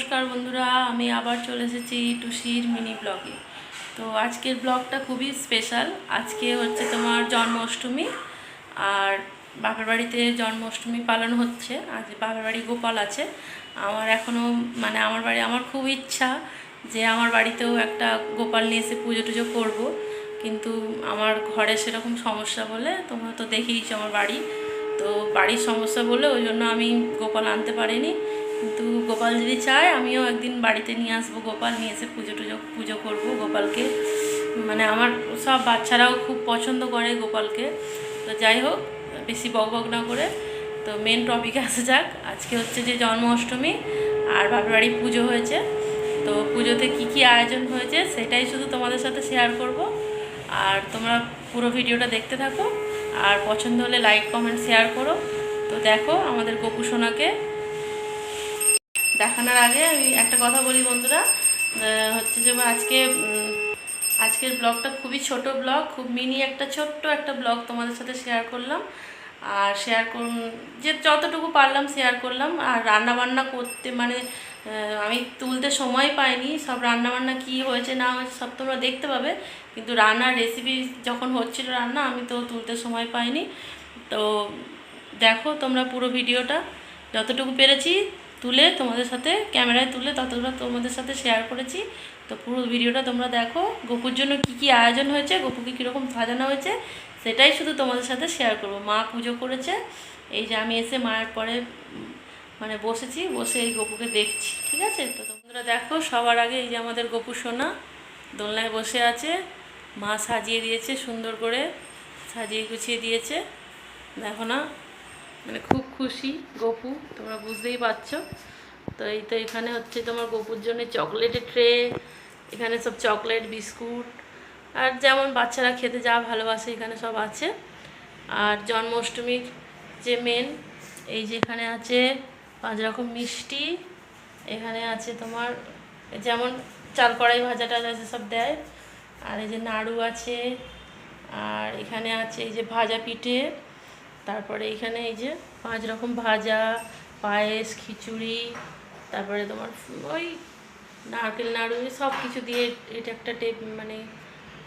নমস্কার বন্ধুরা, আমি আবার চলে এসেছি টুসির মিনি ব্লগে। তো আজকের ব্লগটা খুবই স্পেশাল। আজকে হচ্ছে তোমার জন্মাষ্টমী, আর বাপের বাড়িতে জন্মাষ্টমী পালন হচ্ছে। আজ বাপের বাড়ি গোপাল আছে। আমার এখনও মানে আমার বাড়ি, আমার খুব ইচ্ছা যে আমার বাড়িতেও একটা গোপাল নিয়ে এসে পুজো টুজো করব। কিন্তু আমার ঘরে সেরকম সমস্যা বলে তোমরা তো দেখেইছো আমার বাড়ি। তো বাড়ির সমস্যা বলে ওই জন্য আমি গোপাল আনতে পারিনি। কিন্তু গোপাল যদি চায়, আমিও একদিন বাড়িতে নিয়ে আসব। গোপাল নিয়ে এসে পুজো টুজো, পুজো করব গোপালকে। মানে আমার সব বাচ্চারাও খুব পছন্দ করে গোপালকে। তো যাই হোক, বেশি বক বক না করে। তো মেন টপিকে আসা যাক। আজকে হচ্ছে যে জন্মাষ্টমী আর বাপের বাড়ি পুজো হয়েছে। তো পুজোতে কি কি আয়োজন হয়েছে সেটাই শুধু তোমাদের সাথে শেয়ার করব। আর তোমরা পুরো ভিডিওটা দেখতে থাকো। আর পছন্দ হলে লাইক কমেন্ট শেয়ার করো। তো দেখো আমাদের গোপু সোনাকে দেখানোর আগে আমি একটা কথা বলি বন্ধুরা। হচ্ছে যে আজকে আজকের ব্লগটা খুবই ছোট ব্লগ, খুব মিনি একটা, ছোট্ট একটা ব্লগ তোমাদের সাথে শেয়ার করলাম। আর শেয়ার করুন যে যতটুকু পারলাম শেয়ার করলাম। আর রান্না বান্না করতে মানে আমি তুলতে সময় পাইনি। সব রান্না বান্না কী হয়েছে, না হয়েছে, সব তোমরা দেখতে পাবে। কিন্তু রান্নার রেসিপি যখন হচ্ছিল রান্না, আমি তো তুলতে সময় পাইনি। তো দেখো তোমরা পুরো ভিডিওটা। যতটুকু পেরেছি তুলে তোমাদের সাথে, ক্যামেরায় তুলে ততটা তোমাদের সাথে শেয়ার করেছি। তো পুরো ভিডিওটা তোমরা দেখো। গোপুর জন্য কি কি আয়োজন হয়েছে, গোপুকে কীরকম সাজানো হয়েছে, সেটাই শুধু তোমাদের সাথে শেয়ার করব। মা পুজো করেছে, এই যে আমি এসে মায়ের পরে মানে বসেছি, বসে এই গোপুকে দেখছি, ঠিক আছে? তো তোমরা দেখো, সবার আগে এই যে আমাদের গোপু সোনা দোলনায় বসে আছে। মা সাজিয়ে দিয়েছে সুন্দর করে, সাজিয়ে গুছিয়ে দিয়েছে। দেখো না মানে খুব খুশি, গপু, তোমরা বুঝতেই পারছ। তো এই তো এখানে হচ্ছে তোমার গপুর জন্য চকলেটের ট্রে এখানে সব চকলেট বিস্কুট আর যেমন বাচ্চারা খেতে যা ভালোবাসে এখানে সব আছে। আর জন্মাষ্টমীর যে মেন এই যে এখানে আছে পাঁচ রকম মিষ্টি, এখানে আছে তোমার যেমন চাল কড়াই ভাজা টাজা আছে সব দেয়। আর এই যে নাড়ু আছে, আর এখানে আছে এই যে ভাজা পিঠে তারপরে এখানে এই যে পাঁচ রকম ভাজা, পায়েস, খিচুড়ি, তারপরে তোমার ওই নারকেল, নাড়ু সব কিছু দিয়ে এটা একটা টেপ মানে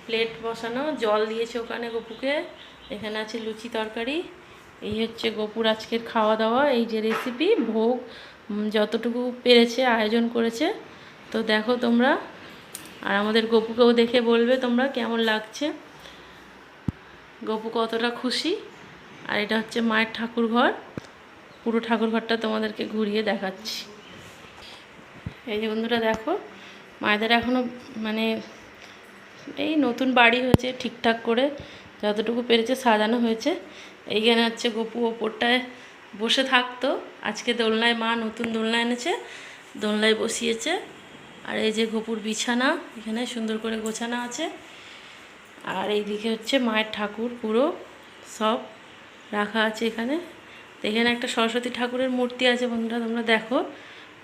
প্লেট বসানো। জল দিয়েছে ওখানে গপুকে। এখানে আছে লুচি তরকারি। এই হচ্ছে গপুর আজকের খাওয়া দাওয়া এই যে রেসিপি ভোগ যতটুকু পেরেছে, আয়োজন করেছে। তো দেখো তোমরা। আর আমাদের গপুকেও দেখে বলবে তোমরা কেমন লাগছে। গপু কতটা খুশি। আর এটা হচ্ছে মায়ের ঠাকুর ঘর পুরো ঠাকুর ঘরটা তোমাদেরকে ঘুরিয়ে দেখাচ্ছি। এই যে বন্ধুরা দেখো, মায়েদের এখনও মানে এই নতুন বাড়ি হয়েছে ঠিকঠাক করে, যতটুকু পেরেছে সাজানো হয়েছে। এইখানে হচ্ছে গপু ওপরটায় বসে থাকতো। আজকে দোলনায় মা নতুন দোলনা এনেছে, দোলনায় বসিয়েছে। আর এই যে গপুর বিছানা, এখানে সুন্দর করে গোছানো আছে। আর এইদিকে হচ্ছে মায়ের ঠাকুর পুরো সব। রাখা আছে এখানে। এখানে একটা সরস্বতী ঠাকুরের মূর্তি আছে বন্ধুরা, তোমরা দেখো।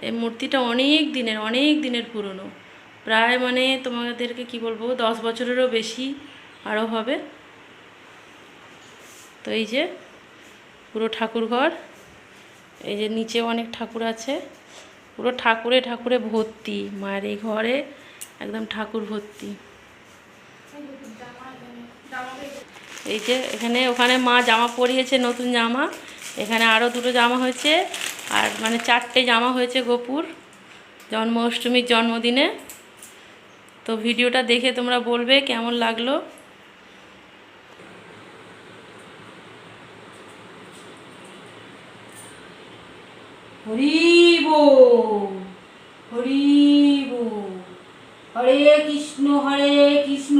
এই মূর্তিটা অনেক দিনের অনেক দিনের পুরনো। প্রায় মানে তোমাদেরকে কি বলব, দশ বছরেরও বেশি আরও হবে। তো এই যে পুরো ঠাকুর ঘর, এই যে নিচেও অনেক ঠাকুর আছে। পুরো ঠাকুরে ঠাকুরে ভর্তি, মায়ের এই ঘরে একদম ঠাকুর ভর্তি। এই যে এখানে, ওখানে মা জামা পরিয়েছে, নতুন জামা। এখানে আরও দুটো জামা হয়েছে, আর মানে চারটে জামা হয়েছে গোপুর জন্মাষ্টমীর জন্মদিনে। তো ভিডিওটা দেখে তোমরা বলবে কেমন লাগল। হরিব হরিব হরে কৃষ্ণ হরে কৃষ্ণ।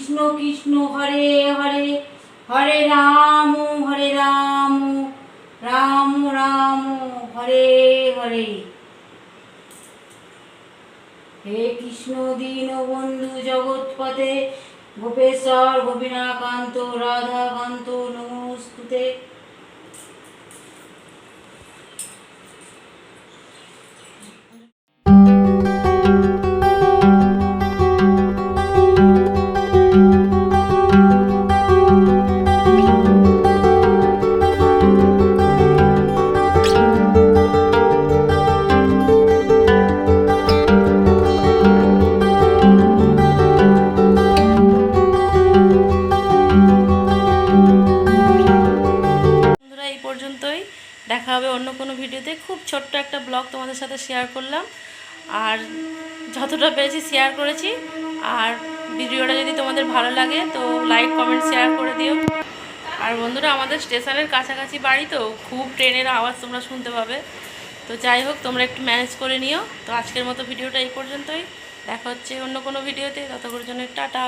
কৃষ্ণ কৃষ্ণ, হরে হরে হরে রাম হরে রাম রাম রাম, হরে হরে। হে কৃষ্ণ, দীন বন্ধু জগৎপতে গোপেশ্বর, গোপীনাকান্ত, রাধাকান্ত, নমস্তুতে। অন্য কোনো ভিডিওতে খুব ছোট্ট একটা ব্লগ তোমাদের সাথে শেয়ার করলাম। আর যতটা পেরেছি শেয়ার করেছি। আর ভিডিওটা যদি তোমাদের ভালো লাগে তো লাইক, কমেন্ট, শেয়ার করে দিও। আর বন্ধুরা, আমাদের স্টেশনের কাছাকাছি বাড়ি তো, খুব ট্রেনের আওয়াজ তোমরা শুনতে পাবে। তো যাই হোক, তোমরা একটু ম্যানেজ করে নিও। তো আজকের মতো ভিডিওটা এই পর্যন্তই। দেখা হচ্ছে অন্য কোনো ভিডিওতে। ততক্ষণের জন্য টাটা।